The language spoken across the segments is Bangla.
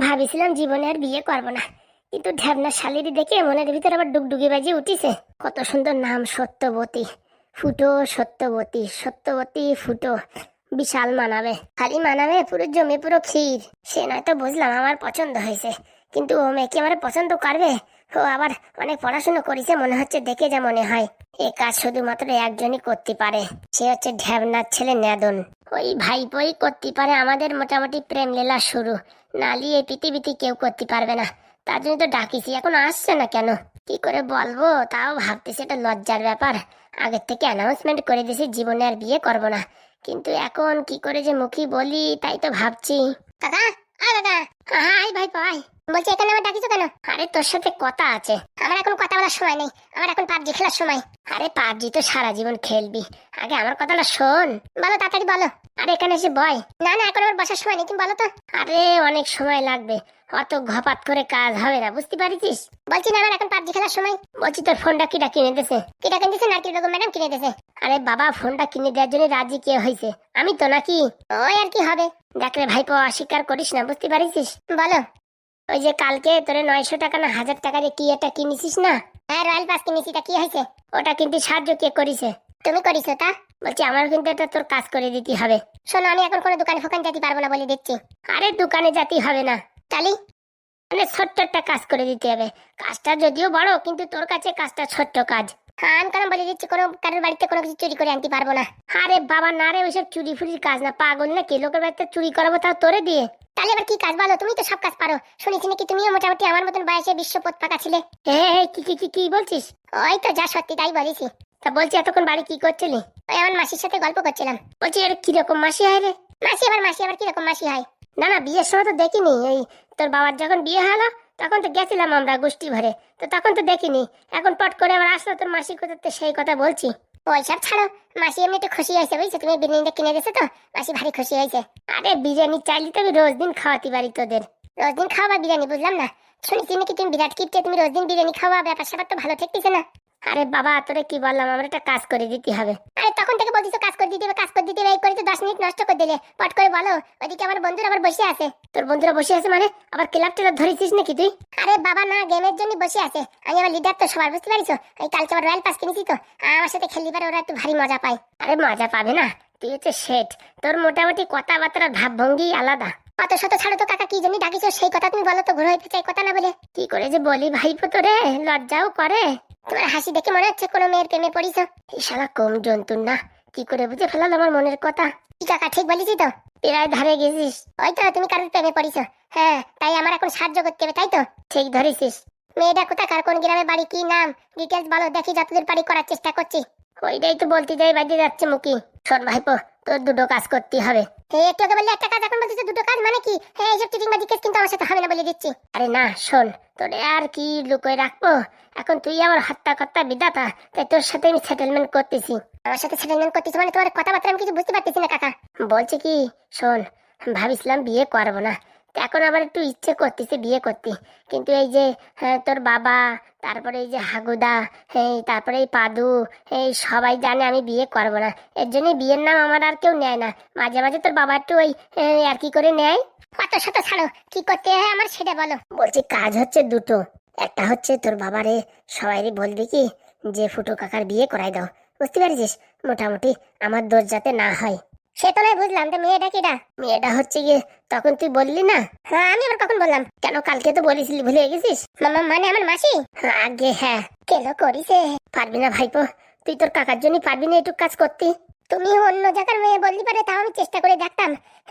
ভাবিছিলাম জীবনে আর বিয়ে করব না। কিন্তু ঢ্যাবনা শালিরি দেখে মনের ভিতরে আবার ডুগডুগি বাজি উঠিছে। কত সুন্দর নাম সত্যবতী। ফুটো সত্যবতী সত্যবতী ফুটো। বিশাল মানাবে। খালি মানাবে পুরো জমি পুরো ক্ষীর। সে নয়তো বুঝলাম আমার পছন্দ হয়েছে। কিন্তু ও মেয়ে কি আমার পছন্দ করবে? ও আবার অনেক পড়াশোনা করেছে, মনে হচ্ছে দেখে যা মনে হয়। এ কাজ শুধুমাত্র একজনই করতে পারে। সে হচ্ছে ঢ্যাবনার ছেলে নেদন। ওই ভাইপোই করতে পারে আমাদের মোটামুটি প্রেম লীলা শুরু। নালি এই পৃথিবীতে কেউ করতে পারবে না। তার জন্য তো ডাকিছি, এখন আসছে না কেন? কি করে বলব? তাও ভাবতেছি এটা লজ্জার ব্যাপার। আগের থেকে অ্যানাউন্সমেন্ট করে দিয়েছি জীবনে আর বিয়ে করব না। কিন্তু এখন কি করে যে মুখী বলি, তাই তো ভাবছি। কাকা আ কাকা হাই ভাই ভাই বলছি, এখানে আমার ডাকিছো কেন? আরে, তোর সাথে কথা আছে। আমার এখন কথা বলার সময় নেই। আমার এখন পাবজি খেলার সময়। আরে, পাবজি তো সারা জীবন খেলবি। আগে আমার কথাটা শোন। বলো, তাড়াতাড়ি বলো। আরে, এখানে এসে বয়। না না, এখন আমার বসার সময় নেই, তুমি বলো তো। আরে, অনেক সময় লাগবে। অত ঘপাত করে কাজ হবে না, বুঝতে পারিস? বলছি না আমার এখন পাবজি খেলার সময়। বলছি, তোর ফোনটা কিটা কিনে দিছে কিটা কিনে দিছে নাকি রকম ম্যাডাম কিনে দিছে আরে, বাবা, ফোনটা কিনে দেওয়ার জন্য রাজি কে হয়েছে আমি তো নাকি? ওই আর কি হবে। দেখ ভাইপো, অস্বীকার করিস না, বুঝতে পারিস? বলো। ওই যে কালকে তোরে নয়শো টাকা না হাজার টাকা দিয়ে কি এটা কিনেছিস না? হ্যাঁ রয়্যাল পাস কিনেছি তা কি হয়েছে? ওটা কিন্তু সাহায্য কে করিছে? তুমি করিছো তা? বলছি, আমার কিন্তু এটা তোর কাজ করে দিতে হবে। শোনো, আমি এখন কোনো দোকানে ফোকান যেতে পারব না বলে দিচ্ছি আরে, দোকানে যেতে হবে না। তালি মানে ছোট্ট একটা কাজ করে দিতে হবে। কাজটা যদিও বড়, কিন্তু তোর কাছে কাজটা ছোট্ট কাজ। আমি কারণ বলে দিচ্ছি, কোনো কারোর বাড়িতে কোনো কিছু চুরি করে আনতে পারব না। আরে বাবা, না রে ওইসব চুরি ফুরির কাজ না, পাগল না কি লোকের বাড়িতে চুরি করাবো তাও তোরে দিয়ে? তাহলে এবার কি কাজ বলো? তুমি তো সব কাজ পারো। শুনেছি নাকি তুমিও মোটামুটি আমার মতন বয়সে বিশ্বপথ ফাঁকা ছিলে। কি কি কি কি বলছিস? ওই তো যা সত্যি তাই বলেছি। তা বলছি, এতক্ষণ বাড়ি কি করছিলি? ওই আমার মাসির সাথে গল্প করছিলাম। বলছি, এর কীরকম মাসি হয় রে? মাসি আবার মাসি আবার কীরকম মাসি হয়? না না, বিয়ের সময় তো দেখিনি। এই তোর বাবার যখন বিয়ে হলো তখন তো গেছিলাম আমরা গোষ্ঠী ভরে। তো তখন তো দেখিনি। এখন পট করে আবার আসলো তোর মাসি কোথাতে সেই কথা বলছি। ওইসব ছাড়ো, মাসি এমনি একটু খুশি হয়েছে, বুঝছ? তুমি বিরিয়ানিটা কিনে দিয়েছ তো? মাসি ভারী খুশি হয়েছে। আরে বিরিয়ানি চাইলে তো আমি রোজ দিন খাওয়াতে পারি তোদের। রোজ দিন খাওয়া বিরিয়ানি, বুঝলাম না? শুনেছি নাকি তুমি বিরাট কিপটে তুমি রোজ দিন বিরিয়ানি খাওয়া ব্যাপার স্যাপার তো ভালো ঠেকতেছে না। আরে বাবা, তোরে কি বললাম? আমার একটা কাজ করে দিতে হবে। আরে তখন থেকে বলছিস কাজ করে দিতে হবে, কাজ করে দিতে হবে, এই করে তো দশ মিনিট নষ্ট করে দিলে। পট করে বলো, ওইদিকে আমার বন্ধুরা আবার বসে আছে। তোর বন্ধুরা বসে আছে মানে? আবার ক্লাব টেলাব ধরেছিস নাকি তুই? আরে বাবা, না গেমের জন্য বসে আছে। আমি আমার লিডার তো সবার, বুঝতে পারিস এই কালকে আবার রয়্যাল পাস কিনেছি তো। আমার সাথে খেলতে পারে, ওরা একটু ভারী মজা পায়। আরে মজা পাবে না? তুই হচ্ছে শেঠ তোর মোটামুটি কথাবার্তার ভাবভঙ্গি আলাদা। অত শত ছাড়ো তো কাকা, কি জন্য ডাকিছো? সেই কথা তুমি বলো তো ঘুরে হইতে চাই কথা না বলে। কি করে যে বলি ভাইপো তোরে? লজ্জাও করে। তোমার হাসি দেখে মনে হচ্ছে কোনো মেয়ের প্রেমে পড়িস এই শালা কম জন্তুর না। কি করে বুঝে ফেলাল আমার মনের কথা? কি কাকা, ঠিক বলেছি তো? প্রায় ধারে গেছিস। ওই তো, তুমি কারোর প্রেমে পড়িছো। হ্যাঁ তাই আমার এখন সাহায্য করতে হবে, তাই তো? ঠিক ধরেছিস। মেয়েটা কোথাকার কোন গ্রামে বাড়ি? কি নাম? ডিটেলস বলো, দেখি যতদূর পারি করার চেষ্টা করছি। ওইটাই তো বলতে যাই, বাজে যাচ্ছে মুখি। শোন ভাইপো তোর দুটো কাজ করতে হবে। এই, একটু আগে বললে একটা কাজ, এখন বলছিস দুটো কাজ মানে কি? হ্যাঁ এইসব চিটিং বাজি কেস কিন্তু আমার সাথে হবে না বলে দিচ্ছি। আরে না, শোন, তোরে আর কি লুকোয় রাখব? এখন তুই আমার হত্যা কর্তা বিধাতা, তাই তোর সাথে আমি সেটেলমেন্ট করতেছি। আমার সাথে সেটেলমেন্ট করতেছি মানে তোমার কথাবার্তা আমি কিছু বুঝতে পারতেছি না, কাকা। বলছে কি, শোন, ভাবিছিলাম বিয়ে করব না। এখন আবার একটু ইচ্ছে করতেছে বিয়ে করতে। কিন্তু এই যে হ্যাঁ, তোর বাবা তারপরে এই যে হাগুদা এই তারপরে এই পাদু এই সবাই জানে আমি বিয়ে করব না। এর জন্য বিয়ের নাম আমার আর কেউ নেয় না। মাঝে মাঝে তোর বাবা একটু ওই আর কি করে নেয়? কত শত ছাড়ো কি করতে হয় আমার সেটা বলো। বলছি কাজ হচ্ছে দুটো। একটা হচ্ছে তোর বাবারে সবাইরই বলবি কি যে ফুটো কাকার বিয়ে করাই দাও। বুঝতে পারছিস? মোটামুটি আমার দোষ যাতে না হয়। সে তো নয় বুঝলাম। তো মেয়েটা কিটা মেয়েটা হচ্ছে গিয়ে তখন তুই বললি না? হ্যাঁ আমি আবার কখন বললাম? কেন কালকে তো বলেছিলি ভুলে গেছিস? মামা মানে আমার মাসি? হ্যাঁ, আগে হ্যাঁ। কেন করিছে? পারবি না ভাইপো। তুই তোর কাকার জন্য পারবি না একটু কাজ করতে। তুমি অন্য জায়গার মেয়ে বললি পারে তাও আমি চেষ্টা করে দেখতাম।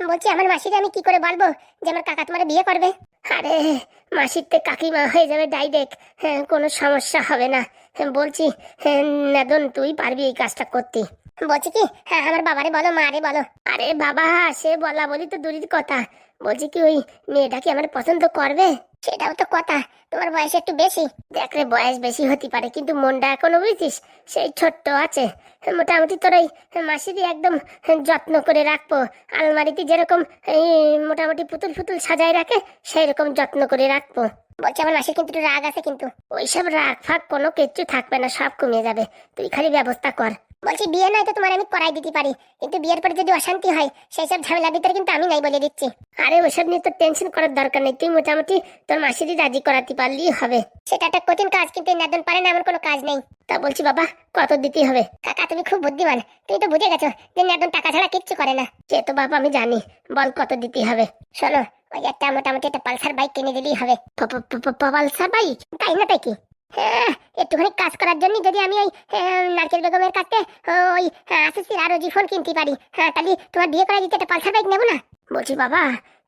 বলছি আমার মাসিকে আমি কি করে বলব যে আমার কাকা তোমার বিয়ে করবে? আরে মাসির তে কাকিমা হয়ে যাবে ডাইরেক্ট। হ্যাঁ কোনো সমস্যা হবে না। বলছি হ্যাঁ, নাদন তুই পারবি এই কাজটা করতে। বলছি কি? হ্যাঁ আমার বাবারে বলো, মারে বলো। আরে বাবা, সে বলা বলি তো দূরের কথা। বলছি কি, ওই মেয়েটা কি আমার পছন্দ করবে? সেটাও তো কথা। তোমার বয়স একটু বেশি। দেখ রে, বয়স বেশি হতে পারে, কিন্তু মনটা এখনও বুঝছিস? সেই ছোট্ট আছে। মোটামুটি তোর ওই মাসিরই একদম যত্ন করে রাখব। আলমারিতে যেরকম এই মোটামুটি পুতুল ফুতুল সাজায় রাখে সেই রকম যত্ন করে রাখব। বলছি আমার মাসির কিন্তু রাগ আছে কিন্তু। ওইসব রাগ ফাগ কোনো কিচ্ছু থাকবে না, সব কমে যাবে। তুই খালি ব্যবস্থা কর। বলছি, বিয়ে নয় তো তোমার আমি করাই দিতে পারি। কিন্তু বিয়ের পরে যদি অশান্তি হয় সেই সব ঝামেলার ভিতরে কিন্তু আমি নাই বলে দিচ্ছি। আরে ওসব নিয়ে তো টেনশন করার দরকার নেই। তুই মোটামুটি তোর মাসিরই রাজি করাতে পারলেই হবে। সেটা একটা কঠিন কাজ, কিন্তু নাদন পারে না এমন কোনো কাজ নেই। তা বলছি, বাবা, কত দিতে হবে? কাকা, তুমি খুব বুদ্ধিমান। তুমি তো বুঝে গেছো যে নাদন টাকা ছাড়া কিচ্ছু করে না। সে তো বাবা, আমি জানি। বল, কত দিতে হবে? শোনো, ওই একটা মোটামুটি একটা পালসার বাইক কিনে দিলেই হবে। Pulsar bike? তাই না, তাই কি? একটুখানি কাজ করার জন্য যদি আমি ওই নারকেল বেগমের কাছে ওই আসিসির আর ওজি ফোন কিনতে পারি। হ্যাঁ তাহলে তোমার বিয়ে করা দিতে একটা পালসার বাইক নেব না? বলছি, বাবা,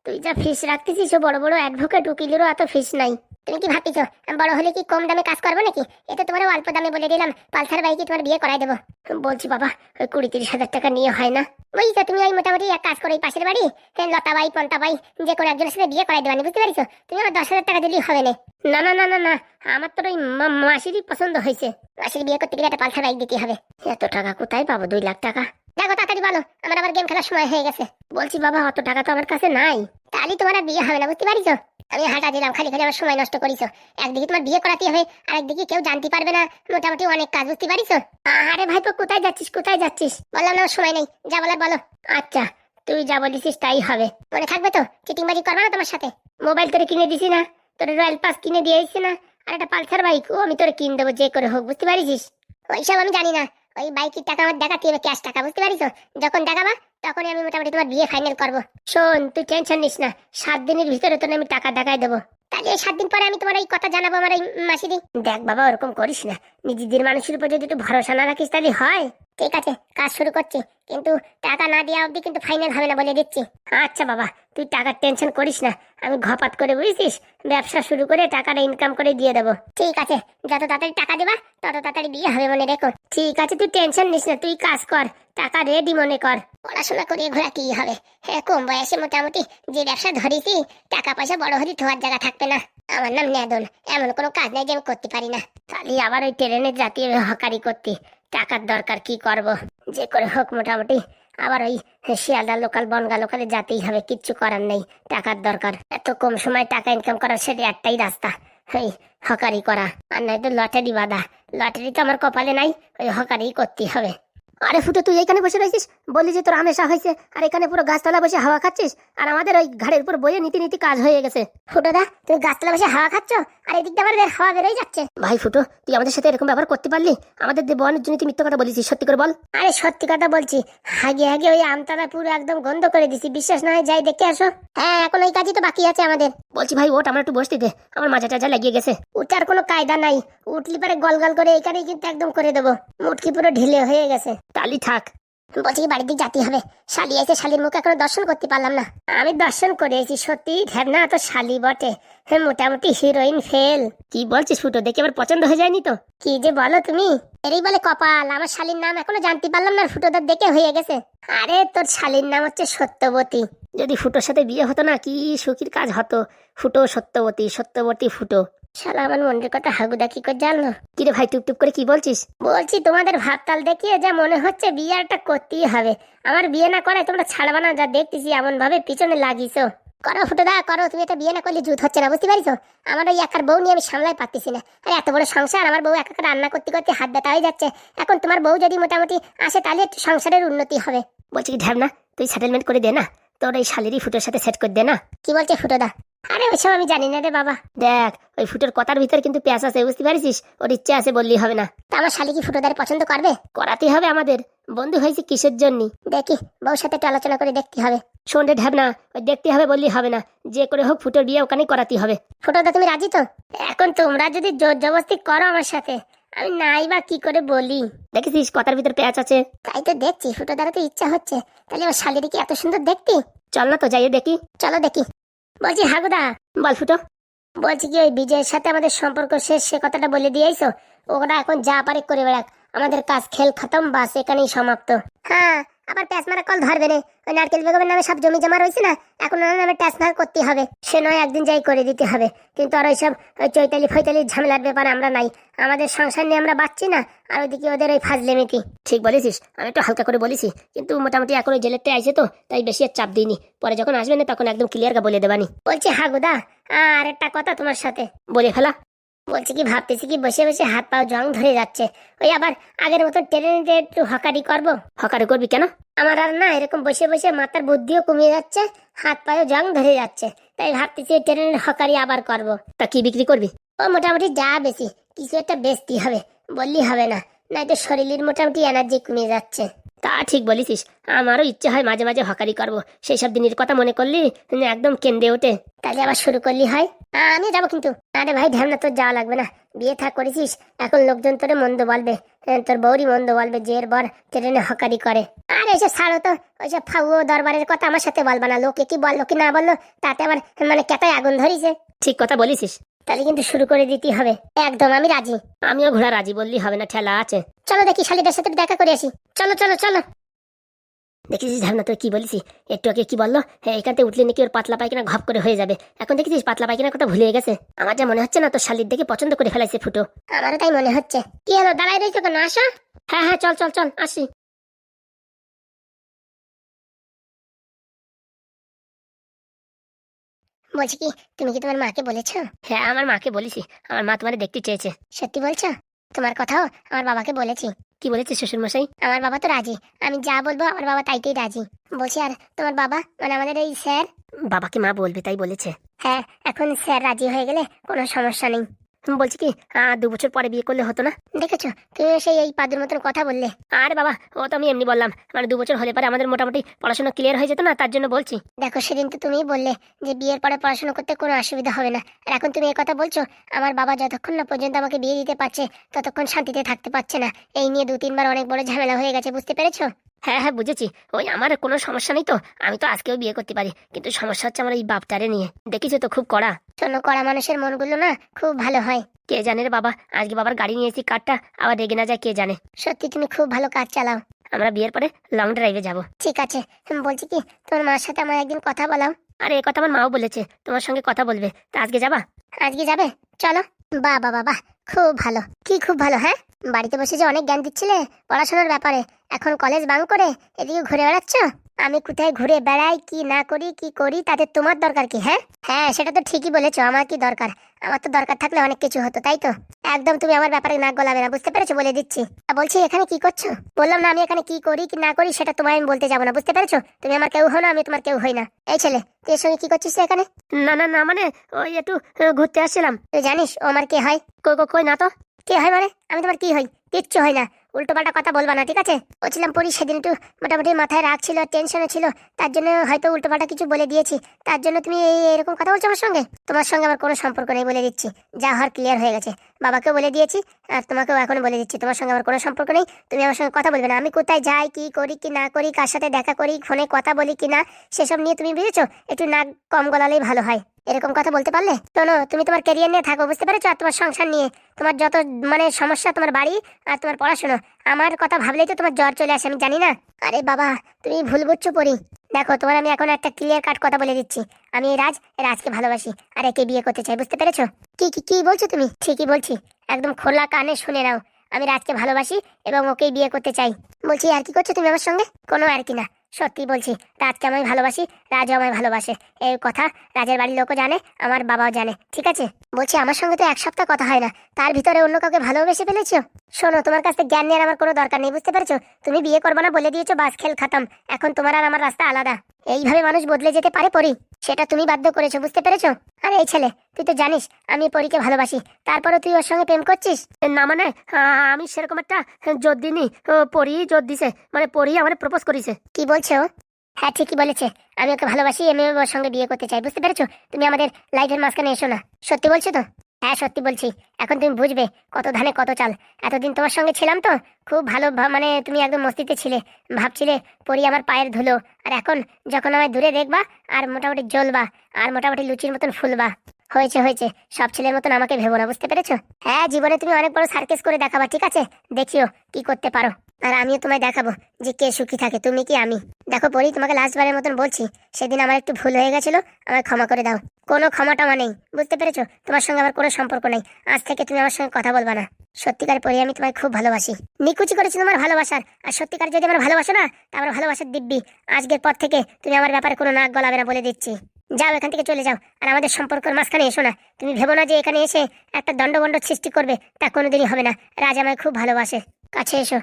তুই যা ফিস রাখতেছিস বড় বড় অ্যাডভোকেট উকিলেরও এত ফিস নাই। তুমি কি ভাবতেছো? বড় হলে কি কম দামে কাজ করব নাকি? এটা তোমার অল্প দামে বলে দিলাম। পালসার বাইকে তোমার বিয়ে করাই দেবো। বলছি বাবা, ওই কুড়ি তিরিশ হাজার টাকা নিয়ে হয় না? তো তুমি ওই মোটামুটি এক কাজ করো, ওই পাশের বাড়ি লতা বাই পন্তা বাই যে কোনো একজনের সাথে বিয়ে করাই দেবানি বুঝতে পারিছো? তুমি আমার দশ হাজার টাকা দিলেই হবে না। না না না না আমার তো ওই মাসিরই পছন্দ হয়েছে। মাসির বিয়ে করতে গেলে একটা পালসার বাইক দিতে হবে। এত টাকা কোথায় পাবো? দুই লাখ টাকা? দেখো, তাড়াতাড়ি বলো, আমার আবার গেম খেলার সময় হয়ে গেছে। বলছি বাবা, অত টাকা তো আমার কাছে নাই। তাহলে তোমার বিয়ে হবে না, বুঝতে পারিছো? আমি হাঁটা দিলাম, খালি খালি আমার সময় নষ্ট করিছো একদিকে তোমার বিয়ে করাতে হবে আর একদিকে কেউ জানতে পারবে না। মোটামুটি অনেক কাজ, বুঝতে পারিছো আরে ভাই তো কোথায় যাচ্ছিস কোথায় যাচ্ছিস? বললাম না, সময় নেই। যা বলার বলো। আচ্ছা তুই যা বলিস তাই হবে। মনে থাকবে তো? চিটিংবাজি করবে না তোমার সাথে? মোবাইল তোরে কিনে দিছি না। তোর রয়্যাল পাস কিনে দিয়েছি না। আর একটা পালসার বাইক, ও আমি তোরে কিনে দেবো, যে করে হোক, বুঝতে পারিস? ওইসব আমি জানি না। ওই বাইকের টাকা আমার দেখাতে হবে, ক্যাশ টাকা, বুঝতে পারিস? যখন দেখাবা তখনই আমি মোটামুটি তোমার বিয়ে ফাইনাল করব। শোন, তুই টেনশন নিস না। সাত দিনের ভিতরে তোর আমি টাকা দেখায় দেবো। তাহলে সাত দিন পরে আমি তোমার এই কথা জানাব আমার এই মাসিদি। দেখ বাবা, ওরকম করিস না। নিজেদের মানুষের উপর যদি একটু ভরসা না রাখিস তাহলে হয়। ঠিক আছে, কাজ শুরু করছি। কিন্তু টাকা না দেওয়া অবধি কিন্তু ফাইনাল হবে না বলে দিচ্ছি। আচ্ছা বাবা, তুই টাকার টেনশন করিস না। আমি ঘপাত করে বুঝছিস? ব্যবসা শুরু করে টাকাটা ইনকাম করে দিয়ে দেবো। ঠিক আছে, যত তাড়াতাড়ি টাকা দেবা, তত তাড়াতাড়ি বিয়ে হবে মনে রেখো। ঠিক আছে, তুই টেনশন নিস না, তুই কাজ কর। টাকা রেডি মনে কর। পড়াশোনা করিয়ে ঘোরা কি হবে? হ্যাঁ কম বয়সে মোটামুটি যে ব্যবসা ধরেছি, টাকা পয়সা বড় হলে ঠোয়ার জায়গা থাকবে না। আমার নাম নেদন। এমন কোনো কাজ নাই যে আমি করতে পারি না। তাহলে আবার ওই ট্রেনের জাতীয় হকারি করতে। টাকার দরকার, কি করব? যে করে হোক মোটামুটি। আবার ওই শিয়ালদা লোকাল, বনগা লোকালে যাতেই হবে, কিচ্ছু করার নেই, টাকার দরকার। এত কম সময় টাকা ইনকাম করার সেটা একটাই রাস্তা। ওই হকারি করা। আর নাই তো লটারি বাঁধা। লটারি তো আমার কপালে নাই, ওই হকারি করতেই হবে। আরে ফুটো তুই এখানে বসে রয়েছিস? বললি যে তোর আমেশা হয়েছে আর এখানে পুরো গাছতলা বসে হাওয়া খাচ্ছিস আর আমাদের ওই ঘাড়ের উপর বইয়ে নীতি নীতি কাজ হয়ে গেছে। ফুটো দা তুমি গাছতলা বসে হাওয়া খাচ্ছ? আর এদিক দিয়ে আমার হাওয়া বেরোই যাচ্ছে। ভাই ফুটো তুই আমাদের সাথে এরকম ব্যবহার করতে পারলি? আমাদের বনের জন্য তুই মিথ্যা কথা বলেছিস সত্যি করে বল। আরে সত্যি কথা বলছি হাগে হাগে ওই আমতলা পুরো একদম গন্ধ করে দিছি বিশ্বাস না হয় যাই দেখে আসো। হ্যাঁ এখন ওই কাজই তো বাকি আছে আমাদের। বলছি ভাই ওট আমার একটু বসতে দে আমার মাজা টাজা লাগিয়ে গেছে। উঠার কোনো কায়দা নাই উঠলি পরে গল গল করে এখানেই কিন্তু একদম করে দেবো। মুটকি পুরো ঢিলে হয়ে গেছে। তালি থাক। বলছি কি বাড়ির যেতে হবে। শালি আছে শালির মুখ এখনও দর্শন করতে পারলাম না। আমি দর্শন করেছি, সত্যি। ঢ্যাবনা তো শালি বটে। হ্যাঁ মোটামুটি হিরোইন ফেল কি বলছিস ফুটো, দেখে আবার পছন্দ হয়ে যায়নি তো? কি যে বলো তুমি? এরই বলে কপাল। আমার শালির নাম এখনও জানতে পারলাম না ফুটোদার দেখে হয়ে গেছে। আরে, তোর শালির নাম হচ্ছে সত্যবতী। যদি ফুটোর সাথে বিয়ে হতো না, কি সুখীর কাজ হতো? ফুটো সত্যবতী সত্যবতী ফুটো। শালা আমার মনের কথা হাগুদা কি করে জানলো কিরে ভাই টুপ টুপ করে কি বলছিস? বলছি তোমাদের ভাবতাল দেখিয়ে যা মনে হচ্ছে বিয়েটা করতেই হবে। আমার বিয়ে না করে তোমরা ছাড়বা না যা দেখতেছি এমন ভাবে পিছনে লাগিয়েছো। করো ফুটো দা করো তুমি এটা বিয়ে না করলে জুত হচ্ছে না বুঝতে পারিছো? আমার ওই একার বউ নিয়ে আমি সামলাই পারতেছি না। আর এত বড় সংসার আমার বউ একা একা রান্না করতে করতে হাত ব্যথা হয়ে যাচ্ছে। এখন তোমার বউ যদি মোটামুটি আসে তাহলে একটু সংসারের উন্নতি হবে। বলছি কি ঢ্যাব না তুই সেটেলমেন্ট করে দে না? তোর এই শালিরই ফুটোর সাথে সেট করে দে না? কি বলছে ফুটো দা? আরে ওইসব আমি জানি না রে বাবা। দেখ ওই ফুটোর কথার ভিতরে কিন্তু পেঁয়াজ আছে বুঝতে পারিস ওর ইচ্ছে আছে বললি হবে না। তা আমার শালি কি ফুটোদার পছন্দ করবে? করাতেই হবে আমাদের। বন্ধু হয়েছে কিসের জন্য? দেখি বউর সাথে একটু আলোচনা করে দেখতে হবে। সন্ধ্যে ঢ্যাব না ওই দেখতে হবে বললি হবে না। যে করে হোক ফুটোর বিয়ে ওখানেই করাতে হবে। ফুটোদা তুমি রাজি তো? এখন তোমরা যদি জোর জবরদস্তি করো আমার সাথে আমি নাই বা কি করে বলি? দেখেছিস কথার ভিতর পেঁয়াজ আছে? তাই তো দেখছি ফুটোদারও তো ইচ্ছা হচ্ছে। তাহলে আমার শালির কি এত সুন্দর দেখতে? চল না তো যাইয়ে দেখি। চলো দেখি। বলছি, হাগুদা, বল ফুটো। বলছি কি, ওই বিজয়ের সাথে আমাদের সম্পর্ক শেষ, সে কথাটা বলে দিয়েছ ওরা এখন যা পারে করে বেড়াক। আমাদের কাজ খেল খতম, বাস এখানেই সমাপ্ত। হ্যাঁ আবার প্যাস মারা কল ধরবে না ওই নারকেল বেগমের নামে সব জমি জমা রয়েছে না? এখন ওনার নামে ট্যাস মার করতে হবে। সে নয়, একদিন যাই করে দিতে হবে। কিন্তু আর ওইসব ওই চৈতালি ফৈতালি ঝামেলার ব্যাপারে আমরা নাই। আমাদের সংসার নিয়ে আমরা বাঁচছি না। আর ওইদিকে ওদের ওই ফাজলে ফাজলেমিতি ঠিক বলেছিস, আমি একটু হালকা করে বলেছি। কিন্তু মোটামুটি এখন ওই জেলেরটা আইছে তো, তাই বেশি আর চাপ দিইনি। পরে যখন আসবে না, তখন একদম ক্লিয়ার বলে দেবানি। বলছি হাগুদা আর একটা কথা তোমার সাথে। বলে ফেলা। বলছি কি, ভাবতেছি কি বসে বসে হাত পাও জং ধরে যাচ্ছে। ওই আবার আগের মতো ট্রেনে একটু হকারি করব। হকারি করবি কেন? আমার আর না, এরকম বসে বসে মাথার বুদ্ধিও কমিয়ে যাচ্ছে, হাত পায়ে জং ধরে যাচ্ছে। তাই ভাবতেছি ট্রেনের হকারি আবার করব। তা কি বিক্রি করবি? ও মোটামুটি যা বেশি, কিছু একটা বেচতে হবে, বললি হবে না। নয়তো শরীরের মোটামুটি এনার্জি কমে যাচ্ছে। তা ঠিক বলিস আমারও ইচ্ছে হয় মাঝে মাঝে হকারি করব। সেই সব দিনের কথা মনে করলি একদম কেন্দ্রে ওঠে। তাহলে আবার শুরু করলি হয়? আমি যাব কিন্তু। আরে ভাই, ধ্যান তোর যাওয়া লাগবে না। বিয়ে থাক করেছিস, এখন লোকজন তোরে মন্দ বলবে। তোর বৌরি মন্দ বলবে যে এর বর ট্রেনে হকারি করে। আর এসব ছাড়ো তো, ওইসব ফাউও দরবারের কথা আমার সাথে বলবা না। লোকে কি বলল, কি না বলল, তাতে আবার মানে কেতায় আগুন ধরিছে। ঠিক কথা বলিস তাহলে কিন্তু শুরু করে দিতে হবে। একদম আমি রাজি। আমিও ঘোড়া রাজি বললি হবে না ঠেলা আছে। চলো দেখি শালিদের সাথে দেখা করে আসি। চলো চলো চলো। দেখেছিস ধারণা তুই কি বলিস? একটু আগে কি বলল? হ্যাঁ এখান থেকে উঠলে নাকি ওর পাতলা পায়খানা ঘপ করে হয়ে যাবে। এখন দেখেছিস পাতলা পায়খানা কথা ভুলে গেছে? আমার যা মনে হচ্ছে না তোর শালির দেখে পছন্দ করে ফেলাইছে ফুটো। আমারও তাই মনে হচ্ছে। কি হলো দাঁড়াই রয়েছো কেন? আসো। হ্যাঁ হ্যাঁ চল চল চল আসি। বলছি কি তুমি কি তোমার মাকে বলেছ? হ্যাঁ আমার মাকে বলেছি। আমার মা তোমার দেখতে চেয়েছে। সত্যি বলছো? তোমার কথাও আমার বাবাকে বলেছি। কি বলেছে শ্বশুর মশাই আমার বাবা তো রাজি। আমি যা বলব আমার বাবা তাইতেই রাজি। বলছি আর তোমার বাবা? মানে আমাদের এই স্যার? বাবাকে মা বলবে তাই বলেছে। হ্যাঁ এখন স্যার রাজি হয়ে গেলে কোনো সমস্যা নেই। বলছি কি দু বছর পরে বিয়ে করলে হতো না? দেখেছ? তুমি সেই এই পাদুর মতন কথা বললে? আরে বাবা, ও তো আমি এমনি বললাম মানে দু বছর হলে পরে আমাদের মোটামুটি পড়াশোনা ক্লিয়ার হয়ে যেত না, তার জন্য বলছি। দেখো, সেদিন তো তুমিই বললে যে বিয়ের পরে পড়াশোনা করতে কোনো অসুবিধা হবে না। আর এখন তুমি কথা বলছো, আমার বাবা যতক্ষণ না পর্যন্ত আমাকে বিয়ে দিতে পারছে, ততক্ষণ শান্তিতে থাকতে পারছে না। এই নিয়ে দু তিনবার অনেক বড় ঝামেলা হয়ে গেছে, বুঝতে পেরেছ? হ্যাঁ হ্যাঁ বুঝেছি। ওই আমার কোনো সমস্যা নেই তো। আমি তো আজকেও বিয়ে করতে পারি। কিন্তু সমস্যা হচ্ছে আমার এই বাপটারে নিয়ে। দেখিছো তো খুব কড়া। শোনো কড়া মানুষের মনগুলো না খুব ভালো হয়। কে জানে রে বাবা আজকে বাবার গাড়ি নিয়েছি কারটা আবার রেগে না যায় কে জানে। সত্যি তুমি খুব ভালো কাজ চালাও। আমরা বিয়ের পরে লং ড্রাইভে যাব। ঠিক আছে বলছি কি তোমার মার সাথে আমার একদিন কথা বলাও। আরে, এ কথা আমার মাও বলেছে। তোমার সঙ্গে কথা বলবে। তা আজকে যাবা? আজকে যাবে? চলো। বাহ বাবা, খুব ভালো। কি খুব ভালো হ্যাঁ? বাড়িতে বসে যে অনেক জ্ঞান দিচ্ছিলে পড়াশোনার ব্যাপারে। এখন কলেজ বাং করে এদিকে ঘুরে বেড়াচ্ছ? আমি কোথায় ঘুরে বেড়াই কি না করি কি করি তাতে তোমার দরকার কি হ্যাঁ? হ্যাঁ সেটা তো ঠিকই বলেছ আমার কি দরকার? আমার তো দরকার থাকলে অনেক কিছু হতো তাই তো? একদম তুমি আমার ব্যাপারে নাক গলাবে না বুঝতে পেরেছ বলে দিচ্ছি। বলছি এখানে কি করছ? বললাম না আমি এখানে কি করি কি না করি সেটা তোমায় আমি বলতে যাব না বুঝতে পেরেছ? তুমি আমার কেউ হো না আমি তোমার কেউ হই না। এই ছেলে তুই এর সঙ্গে কি করছিস এখানে? না না না মানে ওই একটু ঘুরতে আসছিলাম। তুই জানিস ও আমার কে হয়? কই কই- কই না তো? কে হয় মানে? আমি তোমার কি হই? কিচ্ছু হয় না। উল্টো পাল্টা কথা বলবা না, ঠিক আছে? বলছিলাম পরি সেদিন একটু মোটামুটি মাথায় রাগ ছিল টেনশনও ছিল, তার জন্য হয়তো উল্টো পাল্টা কিছু বলে দিয়েছি। তার জন্য তুমি এই এরকম কথা বলছো আমার সঙ্গে? তোমার সঙ্গে আমার কোনো সম্পর্ক নেই বলে দিচ্ছি। যা হওয়ার ক্লিয়ার হয়ে গেছে। বাবাকেও বলে দিয়েছি, আর তোমাকেও এখন বলে দিচ্ছি, তোমার সঙ্গে আমার কোনো সম্পর্ক নেই, তুমি আমার সঙ্গে কথা বলবে না। আমি কোথায় যাই, কি করি, কি না করি, কার সাথে দেখা করি, ফোনে কথা বলি কি না, সেসব নিয়ে তুমি বুঝেছ একটু নাক কম গলালেই ভালো হয়। এরকম কথা বলতে পারলে? শোনো, তুমি তোমার ক্যারিয়ার নিয়ে থাকো, বুঝতে পেরেছ? আর তোমার সংসার নিয়ে, তোমার যত মানে সমস্যা, তোমার বাড়ি আর তোমার পড়াশোনা, আমার কথা ভাবলেই তো তোমার জ্বর চলে আসে, আমি জানি না। আরে বাবা, তুমি ভুল বুঝছ পড়ি। দেখো, তোমার আমি এখন একটা ক্লিয়ার কাট কথা বলে দিচ্ছি। আমি রাজ, রাজকে ভালোবাসি, আর একে বিয়ে করতে চাই, বুঝতে পেরেছ? কি কি কি বলছো তুমি? ঠিকই বলছি। একদম খোলা কানে শুনে নাও। আমি রাজকে ভালোবাসি এবং ওকেই বিয়ে করতে চাই। বলছি, আর কি করছ তুমি আমার সঙ্গে? কোনো আর কি না। সত্যি বলছি, রাজকে আমি ভালোবাসি, রাজও আমায় ভালোবাসে। এই কথা রাজের বাড়ির লোকও জানে, আমার বাবাও জানে, ঠিক আছে? বলছি, আমার সঙ্গে তো এক সপ্তাহ কথা হয় না, তার ভিতরে অন্য কাউকে ভালোবেসে ফেলেছো? শোনো, তোমার কাছ থেকে জ্ঞান নেওয়ার আমার কোনো দরকার নেই, বুঝতে পেরেছ? তুমি বিয়ে করব না বলে দিয়েছ, বাস, খেল, খাতাম। এখন তোমার আর আমার রাস্তা আলাদা। এইভাবে মানুষ বদলে যেতে পারে পরি? সেটা তুমি বাধ্য করেছ, বুঝতে পেরেছ? আরে, এই ছেলে, তুই তো জানিস, আমি পরীকে ভালোবাসি। তারপরে তুই ওর সঙ্গে প্রেম করছিস? না মানে আমি সেরকম একটা জোর দিইনি পরি জোর দিছে মানে পরি আমার প্রপোজ করেছে। কি বলছো? হ্যাঁ ঠিকই বলেছে। আমি ওকে ভালোবাসি, আমি ওর সঙ্গে বিয়ে করতে চাই, বুঝতে পেরেছ? তুমি আমাদের লাইফের মাঝখানে এসো না। সত্যি বলছো তো? হ্যাঁ সত্যি বলছি। এখন তুমি বুঝবে কত ধানে কত চাল। এতদিন তোমার সঙ্গে ছিলাম তো, খুব ভালো মানে তুমি একদম মস্তিতে ছিলে। ভাবছিলে পরি আমার পায়ের ধুলো। আর এখন যখন আমায় দূরে দেখবা, আর মোটামুটি জ্বলবা, আর মোটামুটি লুচির মতন ফুলবা। হয়েছে হয়েছে। সব ছেলের মতন আমাকে ভেবো না, বুঝতে পেরেছ? হ্যাঁ জীবনে তুমি অনেক বড় সার্কেস করে দেখাবা, ঠিক আছে? দেখিও কি করতে পারো। আর আমিও তোমায় দেখাবো যে কে সুখী থাকে, তুমি কি আমি। দেখো পরি, তোমাকে লাস্টবারের মতন বলছি। সেদিন আমার একটু ভুল হয়ে গেছিল, আমায় ক্ষমা করে দাও। কোনো ক্ষমা টমা নেই। বুঝতে পেরেছ? তোমার সঙ্গে আমার কোনো সম্পর্ক নেই। আজ থেকে তুমি আমার সঙ্গে কথা বলবা না। সত্যিকার পরি আমি তোমায় খুব ভালোবাসি। নিকুচি করেছি তোমার ভালোবাসার। আর সত্যিকার যদি আমার ভালোবাসো না, তা আমার ভালোবাসার দিব্যি। আজকের পর থেকে তুমি আমার ব্যাপারে কোনো নাক গলাবে না বলে দিচ্ছি। যাও, এখান থেকে চলে যাও। আর আমাদের সম্পর্কের মাঝখানে এসো না। তুমি ভেবো না যে এখানে এসে একটা দণ্ডবণ্ড সৃষ্টি করবে। তা কোনোদিনই হবে না। রাজ আমায় খুব ভালোবাসে। কাছে এসো।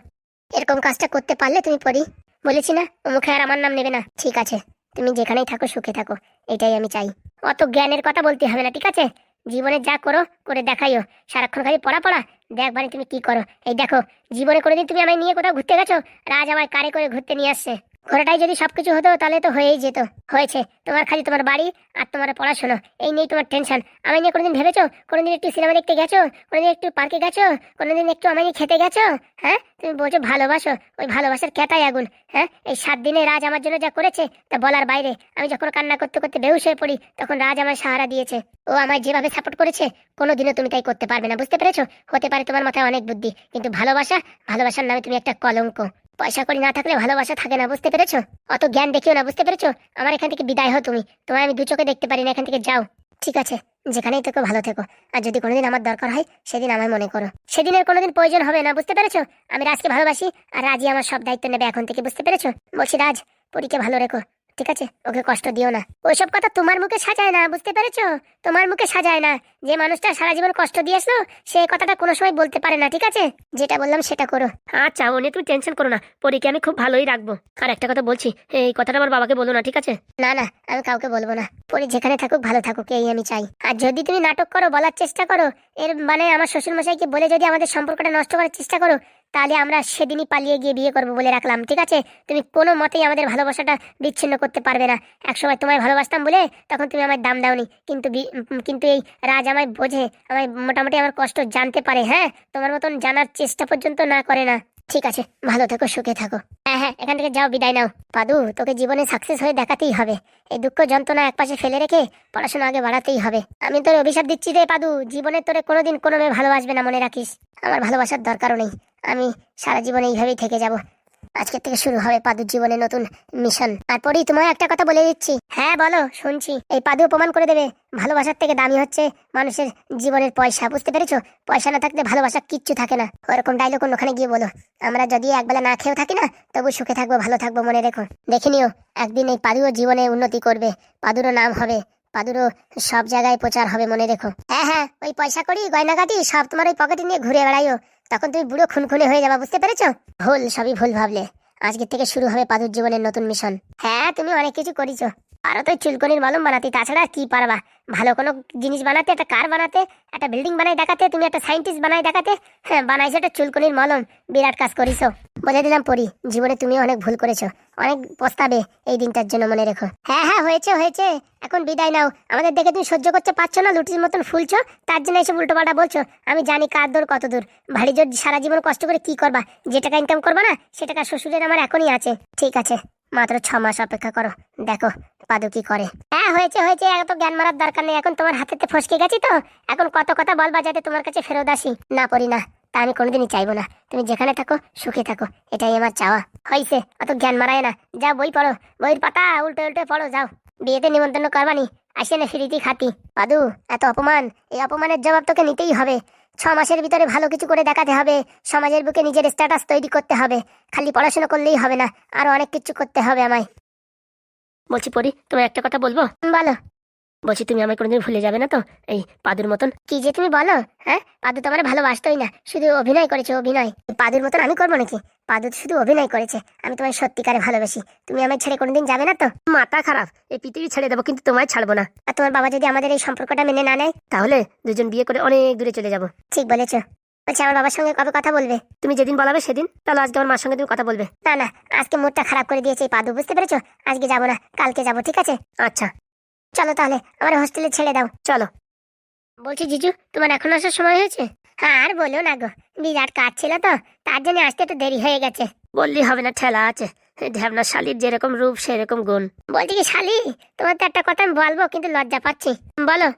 এরকম কাজটা করতে পারলে তুমি পড়ি বলেছি না, ও মুখে আর আমার নাম নেবে না। ঠিক আছে। তুমি যেখানেই থাকো, সুখে থাকো। এটাই আমি চাই। অত জ্ঞানের কথা বলতে হবে না, ঠিক আছে? জীবনে যা করো, করে দেখাইও। সারাক্ষণ খালি পড়া পড়া। দেখবারে তুমি কি করো। এই দেখো, জীবনে কোনোদিন তুমি আমায় নিয়ে কোথাও ঘুরতে গেছো? রাজ আমায় কারে করে ঘুরতে নিয়ে আসছে? ঘোরাটাই যদি সবকিছু হতো, তাহলে তো হয়েই যেত। হয়েছে। তোমার খালি তোমার বাড়ি আর তোমার পড়াশোনা। এই নেই তোমার টেনশন আমি নিয়ে কোনোদিন ভেবেছো? কোনোদিন একটু সিনেমা দেখতে গেছো? কোনোদিন একটু পার্কে গেছো? কোনোদিন একটু নিয়ে খেতে গেছো? হ্যাঁ? তুমি বলছো ভালোবাসো। ওই ভালোবাসার কেতাই আগুন। হ্যাঁ? এই সাত দিনে রাজ আমার জন্য যা করেছে, তা বলার বাইরে। আমি যখন কান্না করতে করতে বেহুশ হয়ে পড়ি, তখন রাজ আমার সাহারা দিয়েছে। ও আমায় যেভাবে সাপোর্ট করেছে, কোনোদিনও তুমি তাই করতে পারবে না। বুঝতে পেরেছ? হতে পারে তোমার মাথায় অনেক বুদ্ধি, কিন্তু ভালোবাসা, ভালোবাসার নামে তুমি একটা কলঙ্ক। পয়সা করি না থাকলে ভালোবাসা থাকে না, বুঝতে পেরেছ? অত জ্ঞান দেখিও না, বুঝতে পেরেছ? আমার এখান থেকে বিদায় হও তুমি। তোমায় আমি দু চোখে দেখতে পারি না, এখান থেকে যাও। ঠিক আছে, যেখানেই থেকো ভালো থেকো। আর যদি কোনোদিন আমার দরকার হয়, সেদিন আমায় মনে করো। সেদিনের কোনোদিন প্রয়োজন হবে না, বুঝতে পেরেছ? আমি রাজকে ভালোবাসি, আর রাজি আমার সব দায়িত্ব নেবে এখন থেকে, বুঝতে পেরেছ? বলছি, রাজ, পরীকে ভালো রেখো। ঠিক আছে ওকে কষ্ট দিও না। ওইসব কথা তোমার মুখে সাজায় না বুঝতে পেরেছ? তোমার মুখে সাজায় না। যে মানুষটা সারা জীবন কষ্ট দিয়ে আসলো সে কথাটা কোনো সময় বলতে পারে না ঠিক আছে? যেটা বললাম সেটা করো। আচ্ছা নিয়ে তুমি টেনশন করো না। পরীকে আমি খুব ভালোই রাখব। আর একটা কথা বলছি এই কথাটা আমার বাবাকে বলো না ঠিক আছে? না না আমি কাউকে বলব না। পরি যেখানে থাকুক ভালো থাকুক এই আমি চাই। আর যদি তুমি নাটক করো বলার চেষ্টা করো এর মানে আমার শ্বশুর মশাইকে বলে যদি আমাদের সম্পর্কটা নষ্ট করার চেষ্টা করো তাহলে আমরা সেদিনই পালিয়ে গিয়ে বিয়ে করব বলে রাখলাম, ঠিক আছে? তুমি কোনো মতেই আমাদের ভালোবাসাটা বিচ্ছিন্ন করতে পারবে না। একসময় তোমায় ভালোবাসতাম বলে তখন তুমি আমার দাম দাওনি। কিন্তু কিন্তু এই রাজ আমায় বোঝে, আমায় মোটামুটি আমার কষ্ট জানতে পারে হ্যাঁ? তোমার মতন জানার চেষ্টা পর্যন্ত না করে না। ঠিক আছে, ভালো থাকো, সুখে থাকো। হ্যাঁ হ্যাঁ এখান থেকে যাও, বিদায় নাও। পাদু, তোকে জীবনে সাকসেস হয়ে দেখাতেই হবে। এই দুঃখ যন্ত্রণা একপাশে ফেলে রেখে পড়াশোনা আগে বাড়াতেই হবে। আমি তোর অভিশাপ দিচ্ছি রে, পাদু। জীবনে তোরে কোনোদিন কোনো মেয়ে ভালোবাসবে না, মনে রাখিস। আমার ভালোবাসার দরকারও নেই। আমি সারা জীবন এইভাবেই থেকে যাব। আজকের থেকে শুরু হবে পাদুর জীবনে নতুন মিশন। তারপরেই তোমায় একটা কথা বলে দিচ্ছি। হ্যাঁ বলো, শুনছি। এই পাদু প্রমাণ করে দেবে। ভালোবাসার থেকে দামি হচ্ছে মানুষের জীবনের পয়সা। বুঝতে পেরেছ? পয়সা না থাকলে ভালোবাসা কিচ্ছু থাকে না। ওরকম ডাইলগ অন্যখানে গিয়ে বলো। আমরা যদি একবেলা না খেয়েও থাকি না, তবু সুখে থাকব, ভালো থাকব, মনে রেখো। দেখে নিও, একদিন এই পাদুও জীবনে উন্নতি করবে। পাদুরও নাম হবে পাদুরও সব জায়গায় প্রচার হবে মনে রেখো। হ্যাঁ হ্যাঁ ওই পয়সা করি গয়নাগাটি, সব তোমার ওই পকেটে নিয়ে ঘুরে বেড়াইও। তখন তুমি বুড়ো খুনখুনে হয়ে যাবা, বুঝতে পেরেছ? ভুল, সবই ভুল ভাবলে। আজকে থেকে শুরু হবে পাদুর জীবনের নতুন মিশন হ্যাঁ তুমি অনেক কিছু করিছো। আরও তো চুলকনির মলম বানাতে, তাছাড়া কি পারবা? ভালো কোনো জিনিস বানাতে, একটা কার বানাতে, একটা বিল্ডিং বানাই দেখাতে, তুমি একটা সাইন্টিস্ট বানাই দেখাতে হ্যাঁ বানাইছো একটা চুলকনির মলম, বিরাট কাজ করিছো। বলে দিলাম পরি, জীবনে তুমি অনেক ভুল করেছ, অনেক পস্তাবে এই দিনটার জন্য মনে রেখো। হ্যাঁ হ্যাঁ হয়েছে হয়েছে, এখন বিদায় নাও। আমাদের দেখে তুমি সহ্য করতে পারছ না, লুটির মতন ফুলছো, তার জন্য এসে উল্টো পাল্টা বলছো। আমি জানি কার দূর কত দূর। ভারী জোর সারা জীবন কষ্ট করে কি করবা? যে টাকা ইনকাম করবা না, সে টাকা শ্বশুরের আমার এখনই আছে। ঠিক আছে। মাত্র ছ মাস অপেক্ষা করো। দেখো, পাদু কি করে। হ্যাঁ হয়েছে হয়েছে এত জ্ঞান মারার দরকার নেই। এখন তোমার হাতেতে ফসকে গেছি তো। এখন কত কথা বলবা যাতে তোমার কাছে ফেরত আসি? না পড়ি না, তা আমি কোনোদিনই চাইব না। তুমি যেখানে থাকো, সুখে থাকো। এটাই আমার চাওয়া। হয়েছে অত জ্ঞান মারায় না। যা বই পড়ো। বইয়ের পাতা উল্টে উল্টে পড়ো, যাও। বিয়েতে নিমন্ত্রণ করবানি। আসে না ফিরিতেই খাতি। পাদু, এত অপমান। এই অপমানের জবাব তোকে নিতেই হবে। ছ মাসের ভিতরে ভালো কিছু করে দেখাতে হবে। সমাজের বুকে নিজের স্ট্যাটাস তৈরি করতে হবে। খালি পড়াশোনা করলেই হবে না। আরও অনেক কিছু করতে হবে আমায়। বলছি পরি তোমার একটা কথা বলব? বলো। বলছি তুমি আমায় কোনোদিন ভুলে যাবে না তো? এই পাদুর মতন। কি যে তুমি বলো হ্যাঁ? পাদু তো আমার ভালোবাসতোই না। শুধু অভিনয় করেছে, অভিনয়। পাদুর মতন আমি করব নাকি? পাদু শুধু অভিনয় করেছে। আমি তোমায় সত্যিকারে ভালোবাসি। তুমি আমায় ছেড়ে কোনোদিন যাবে না তো? মাথা খারাপ। এই পৃথিবী ছেড়ে দেবো, কিন্তু তোমায় ছাড়বো না। আর তোমার বাবা যদি আমাদের এই সম্পর্কটা মেনে না নেয়, তাহলে দুজন বিয়ে করে অনেক দূরে চলে যাব। ঠিক বলেছ। বলছি আমার বাবার সঙ্গে কবে কথা বলবে? তুমি যেদিন বলাবে সেদিন। তাহলে আজকে আমার মার সঙ্গে তুমি কথা বলবে। না না। আজকে মুডটা খারাপ করে দিয়েছে এই পাদু, বুঝতে পেরেছ? আজকে যাব না, কালকে যাব, ঠিক আছে? আচ্ছা। চলো তাহলে আমার হোস্টেলে ছেড়ে দাও চলো। বলছি জিজু তোমার এখন আসার সময় হয়েছে? হ্যাঁ আর বলো না গো বিরাট কাজ ছিল তো তার জন্য আসতে একটু দেরি হয়ে গেছে। বললি হবে না ঠেলা আছে। ধ্যাবনা শালির যেরকম রূপ সেরকম গুণ। বলছি কি শালি? তোমার তো একটা কথা আমি বলব কিন্তু লজ্জা পাচ্ছি। বলো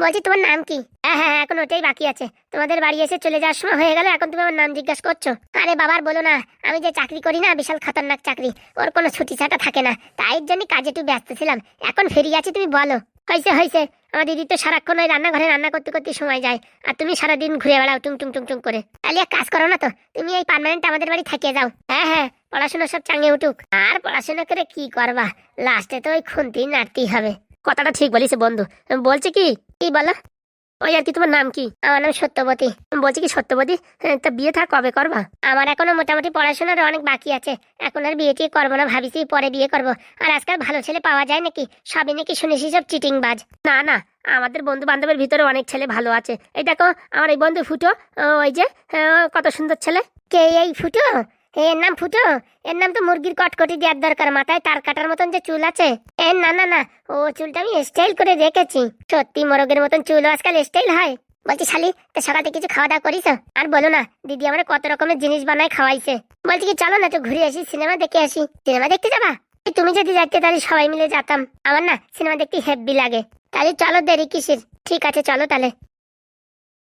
বলছি, তোমার নাম কি? হ্যাঁ হ্যাঁ এখন ওটাই বাকি আছে। তোমাদের বাড়ি এসে চলে যাওয়ার সময় হয়ে গেল, এখন তুমি আমার নাম জিজ্ঞাসা করছ? আরে বাবার বলো না, আমি যে চাকরি করি না, বিশাল খতরনাক চাকরি, ওর কোনো ছুটি ছাটা থাকে না। তাই জন্য কাজে একটু ব্যস্ত ছিলাম। এখন ফেরি আছি, তুমি বলো। হয়েছে হয়েছে আমার দিদি তো সারাক্ষণ ওই রান্নাঘরে রান্না করতে করতে সময় যায়, আর তুমি সারাদিন ঘুরে বেড়াও, টুং টুং টুং টুং করে। তাহলে এক কাজ করো না তো, তুমি এই পার্মানেন্ট আমাদের বাড়ি থাকিয়ে যাও। হ্যাঁ হ্যাঁ পড়াশোনা সব চাঙে উঠুক। আর পড়াশোনা করে কি করবা? লাস্টে তো ওই খুনতেই নাড়তেই হবে। কথাটা ঠিক বলিস বন্ধু। বলছে কি? কি বলো? ওই আর কি তোমার নাম কি? আমার নাম সত্যবতী। বলছি কি সত্যবতী? হ্যাঁ, তা বিয়ে থাক কবে করবা? আমার এখনও মোটামুটি পড়াশোনার অনেক বাকি আছে। এখন আর বিয়ে টিয়ে করব না ভাবিছি পরে বিয়ে করব। আর আজকাল ভালো ছেলে পাওয়া যায় নাকি? সবই নাকি শুনেছি সব চিটিং বাজ না না আমাদের বন্ধু বান্ধবের ভিতরে অনেক ছেলে ভালো আছে। এই দেখো আমার এই বন্ধু ফুটো ওই যে কত সুন্দর ছেলে। কে এই ফুটো? এর নাম ফুটো। এর নাম তো মুরগির কটকটি দেওয়ার দরকার মাথায়, তার কাটার মতন যে চুল আছে। এ, না না না, ও চুলটা আমি স্টাইল করে রেখেছি সত্যি মোরগের মতন চুল আজকাল স্টাইল হয়। বলছি, শালি, তা সকালে কিছু খাওয়া দাওয়া করিস? আর বলো না, দিদি আমার কত রকমের জিনিস বানায় খাওয়াইছে। বলছি কি, চলো না তো ঘুরে আসি, সিনেমা দেখে আসি। সিনেমা দেখতে যাবা? তুমি যদি যাইতে তাহলে সবাই মিলে যেতাম। আমার না, সিনেমা দেখতে হেব্বি লাগে। তাহলে চলো দেরি কিসের? ঠিক আছে, চলো তাহলে।